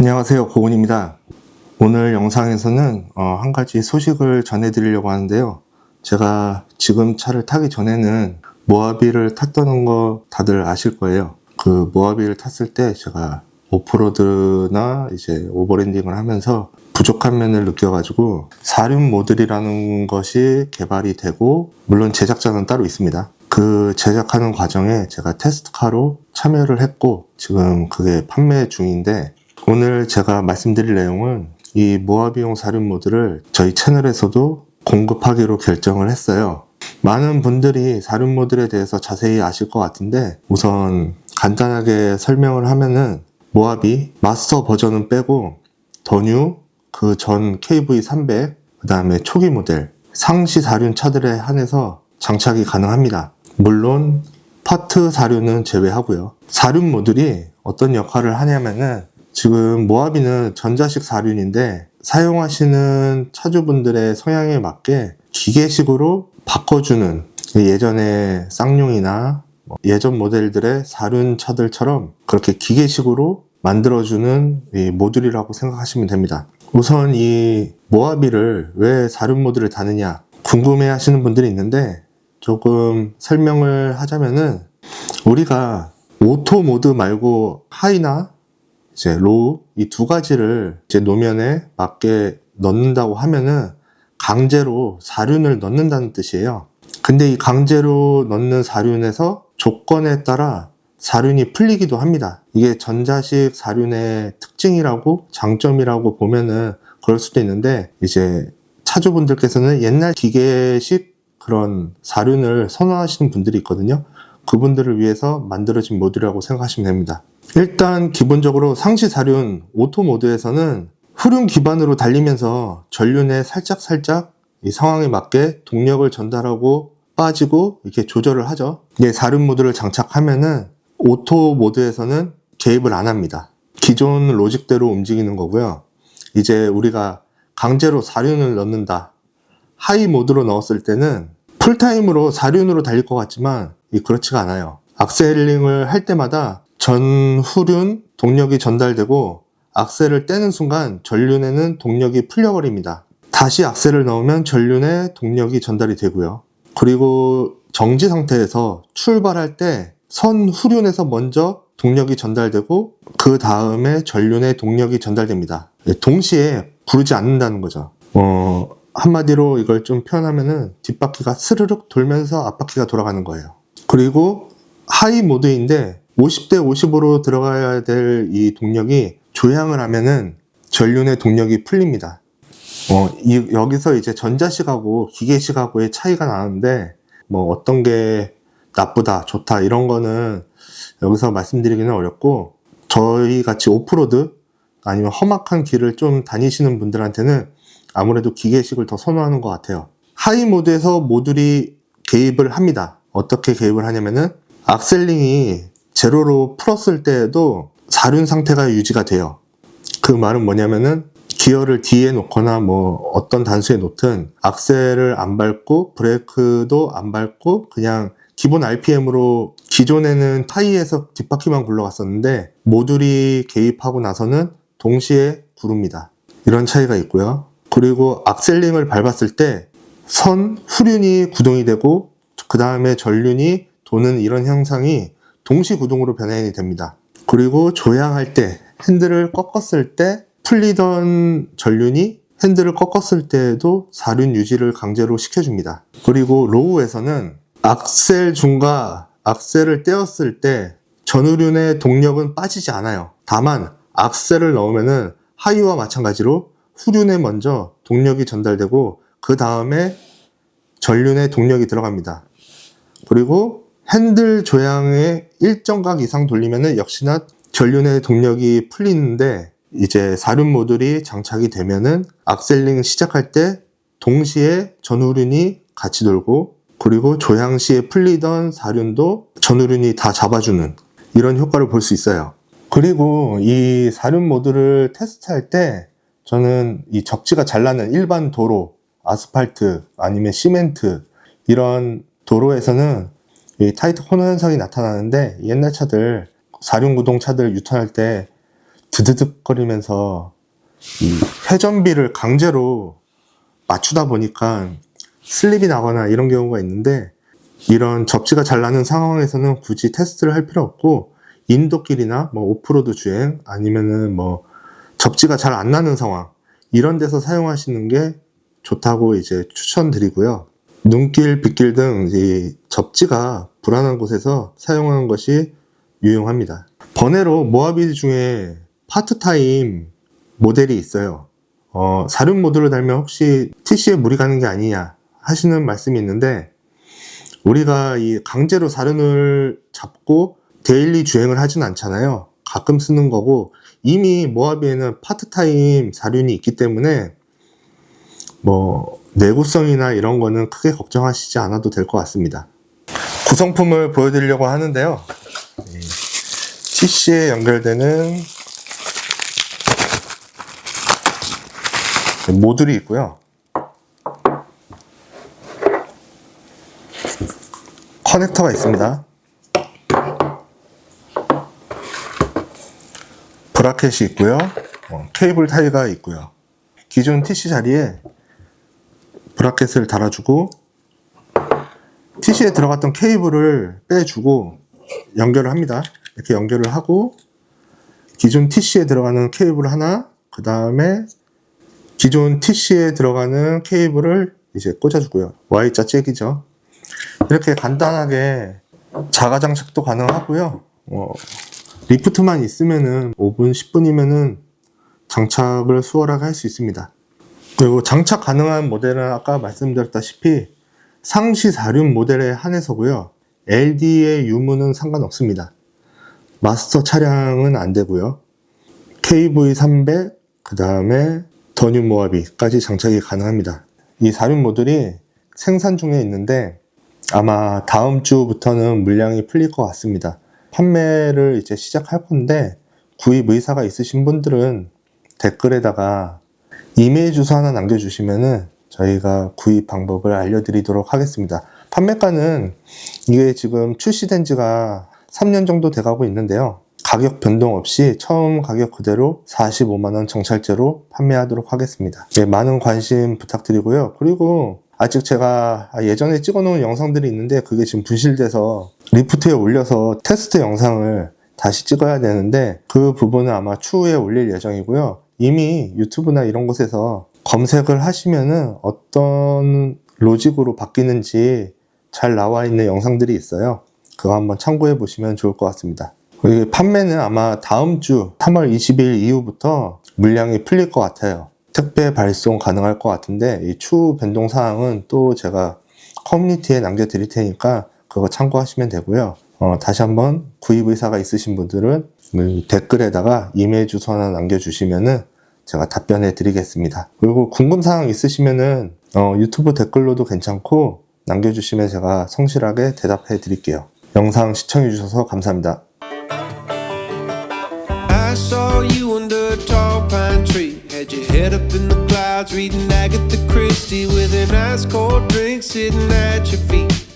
안녕하세요. 고은입니다. 오늘 영상에서는 어, 한 가지 소식을 전해드리려고 하는데요. 제가 지금 차를 타기 전에는 모하비를 탔던 거 다들 아실 거예요. 그 모하비를 탔을 때 제가 오프로드나 이제 오버랜딩을 하면서 부족한 면을 느껴가지고 사륜 모듈이라는 것이 개발이 되고 물론 제작자는 따로 있습니다. 그 제작하는 과정에 제가 테스트카로 참여를 했고 지금 그게 판매 중인데 오늘 제가 말씀드릴 내용은 이 모하비용 사륜 모드를 저희 채널에서도 공급하기로 결정을 했어요. 많은 분들이 사륜 모듈에 대해서 자세히 아실 것 같은데 우선 간단하게 설명을 하면은 모하비 마스터 버전은 빼고 더뉴 그 전 KV300 그 다음에 초기 모델 상시 사륜 차들에 한해서 장착이 가능합니다. 물론 파트 사륜은 제외하고요. 사륜 모듈이 어떤 역할을 하냐면은 지금 모하비는 전자식 사륜인데 사용하시는 차주분들의 성향에 맞게 기계식으로 바꿔주는 예전에 쌍용이나 뭐 예전 모델들의 사륜 차들처럼 그렇게 기계식으로 만들어주는 이 모듈이라고 생각하시면 됩니다. 우선 이 모하비를 왜 사륜 모듈을 다느냐 궁금해 하시는 분들이 있는데 조금 설명을 하자면은 우리가 오토 모드 말고 하이나 이제 로우 이 두 가지를 이제 노면에 맞게 넣는다고 하면은 강제로 사륜을 넣는다는 뜻이에요. 근데 이 강제로 넣는 사륜에서 조건에 따라 사륜이 풀리기도 합니다. 이게 전자식 사륜의 특징이라고 장점이라고 보면은 그럴 수도 있는데 이제 차주분들께서는 옛날 기계식 그런 사륜을 선호하시는 분들이 있거든요. 그분들을 위해서 만들어진 모듈이라고 생각하시면 됩니다. 일단 기본적으로 상시 사륜 오토 모드에서는 후륜 기반으로 달리면서 전륜에 살짝살짝 이 상황에 맞게 동력을 전달하고 빠지고 이렇게 조절을 하죠. 이게 사륜 모드를 장착하면은 오토 모드에서는 개입을 안 합니다. 기존 로직대로 움직이는 거고요. 이제 우리가 강제로 사륜을 넣는다. 하이 모드로 넣었을 때는 풀타임으로 사륜으로 달릴 것 같지만 이 그렇지가 않아요. 악셀링을 할 때마다 전 후륜 동력이 전달되고 악셀을 떼는 순간 전륜에는 동력이 풀려버립니다. 다시 악셀을 넣으면 전륜에 동력이 전달이 되고요. 그리고 정지 상태에서 출발할 때 선 후륜에서 먼저 동력이 전달되고 그 다음에 전륜에 동력이 전달됩니다. 동시에 부르지 않는다는 거죠. 어, 한마디로 이걸 좀 표현하면은 뒷바퀴가 스르륵 돌면서 앞바퀴가 돌아가는 거예요. 그리고 하이 모드인데 50대 55로 들어가야 될 이 동력이 조향을 하면은 전륜의 동력이 풀립니다. 어, 이, 여기서 이제 전자식하고 기계식하고의 차이가 나는데 뭐 어떤 게 나쁘다, 좋다 이런 거는 여기서 말씀드리기는 어렵고 저희 같이 오프로드 아니면 험악한 길을 좀 다니시는 분들한테는 아무래도 기계식을 더 선호하는 것 같아요. 하이 모드에서 모듈이 개입을 합니다. 어떻게 개입을 하냐면은 악셀링이 제로로 풀었을 때에도 사륜 상태가 유지가 돼요. 그 말은 뭐냐면은 기어를 뒤에 놓거나 뭐 어떤 단수에 놓든 악셀을 안 밟고 브레이크도 안 밟고 그냥 기본 RPM으로 기존에는 타이에서 뒷바퀴만 굴러갔었는데 모듈이 개입하고 나서는 동시에 구릅니다. 이런 차이가 있고요. 그리고 악셀링을 밟았을 때 선 후륜이 구동이 되고 그 다음에 전륜이 도는 이런 현상이 동시 구동으로 변환이 됩니다. 그리고 조향할 때 핸들을 꺾었을 때 풀리던 전륜이 핸들을 꺾었을 때에도 사륜 유지를 강제로 시켜줍니다. 그리고 로우에서는 악셀 중과 악셀을 떼었을 때 전후륜의 동력은 빠지지 않아요. 다만 악셀을 넣으면은 하이와 마찬가지로 후륜에 먼저 동력이 전달되고 그 다음에 전륜에 동력이 들어갑니다. 그리고 핸들 조향에 일정 각 이상 돌리면은 역시나 전륜의 동력이 풀리는데 이제 사륜 모듈이 장착이 되면은 악셀링 시작할 때 동시에 전후륜이 같이 돌고 그리고 조향 시에 풀리던 사륜도 전후륜이 다 잡아주는 이런 효과를 볼 수 있어요. 그리고 이 사륜 모드를 테스트할 때 저는 이 적지가 잘 나는 일반 도로, 아스팔트 아니면 시멘트 이런 도로에서는 이 타이트 코너 현상이 나타나는데 옛날 차들 사륜 구동 차들 유턴할 때 드드득거리면서 이 회전비를 강제로 맞추다 보니까 슬립이 나거나 이런 경우가 있는데 이런 접지가 잘 나는 상황에서는 굳이 테스트를 할 필요 없고 인도길이나 뭐 오프로드 주행 아니면은 뭐 접지가 잘 안 나는 상황 이런 데서 사용하시는 게 좋다고 이제 추천드리고요. 눈길, 빗길 등 이 접지가 불안한 곳에서 사용하는 것이 유용합니다. 번외로 모하비 중에 파트타임 모델이 있어요. 어, 사륜 모드를 달면 혹시 TC에 무리 가는 게 아니냐 하시는 말씀이 있는데 우리가 이 강제로 사륜을 잡고 데일리 주행을 하진 않잖아요. 가끔 쓰는 거고 이미 모하비에는 파트타임 사륜이 있기 때문에 뭐 내구성이나 이런 거는 크게 걱정하시지 않아도 될 것 같습니다. 구성품을 보여드리려고 하는데요. 이 TC에 연결되는 모듈이 있고요. 커넥터가 있습니다. 브라켓이 있고요. 어, 케이블 타이가 있고요. 기존 TC 자리에 브라켓을 달아주고 TC에 들어갔던 케이블을 빼주고 연결을 합니다. 이렇게 연결을 하고 기존 TC에 들어가는 케이블 하나, 그 다음에 기존 TC에 들어가는 케이블을 이제 꽂아주고요. Y자 잭이죠. 이렇게 간단하게 자가 장착도 가능하고요. 어, 리프트만 있으면은 5분, 10분이면은 장착을 수월하게 할 수 있습니다. 그리고 장착 가능한 모델은 아까 말씀드렸다시피 상시 4륜 모델에 한해서고요. LD의 유무는 상관없습니다. 마스터 차량은 안 되고요. KV300, 그 다음에 더뉴 모하비까지 장착이 가능합니다. 이 4륜 모듈이 생산 중에 있는데 아마 다음 주부터는 물량이 풀릴 것 같습니다. 판매를 이제 시작할 건데 구입 의사가 있으신 분들은 댓글에다가 이메일 주소 하나 남겨주시면은 저희가 구입 방법을 알려드리도록 하겠습니다. 판매가는 이게 지금 출시된 지가 3년 정도 돼가고 있는데요. 가격 변동 없이 처음 가격 그대로 45만원 정찰제로 판매하도록 하겠습니다. 예, 많은 관심 부탁드리고요. 그리고 아직 제가 예전에 찍어놓은 영상들이 있는데 그게 지금 분실돼서 리프트에 올려서 테스트 영상을 다시 찍어야 되는데 그 부분은 아마 추후에 올릴 예정이고요. 이미 유튜브나 이런 곳에서 검색을 하시면은 어떤 로직으로 바뀌는지 잘 나와 있는 영상들이 있어요. 그거 한번 참고해 보시면 좋을 것 같습니다. 판매는 아마 다음 주 3월 20일 이후부터 물량이 풀릴 것 같아요. 택배 발송 가능할 것 같은데 이 추후 변동 사항은 또 제가 커뮤니티에 남겨드릴 테니까 그거 참고하시면 되고요. 어, 다시 한번 구입 의사가 있으신 분들은 음, 댓글에다가 이메일 주소 하나 남겨주시면은 제가 답변해 드리겠습니다. 그리고 궁금사항 있으시면은 어, 유튜브 댓글로도 괜찮고 남겨주시면 제가 성실하게 대답해 드릴게요. 영상 시청해 주셔서 감사합니다. Reading Agatha Christie with an ice cold drink sitting at your feet.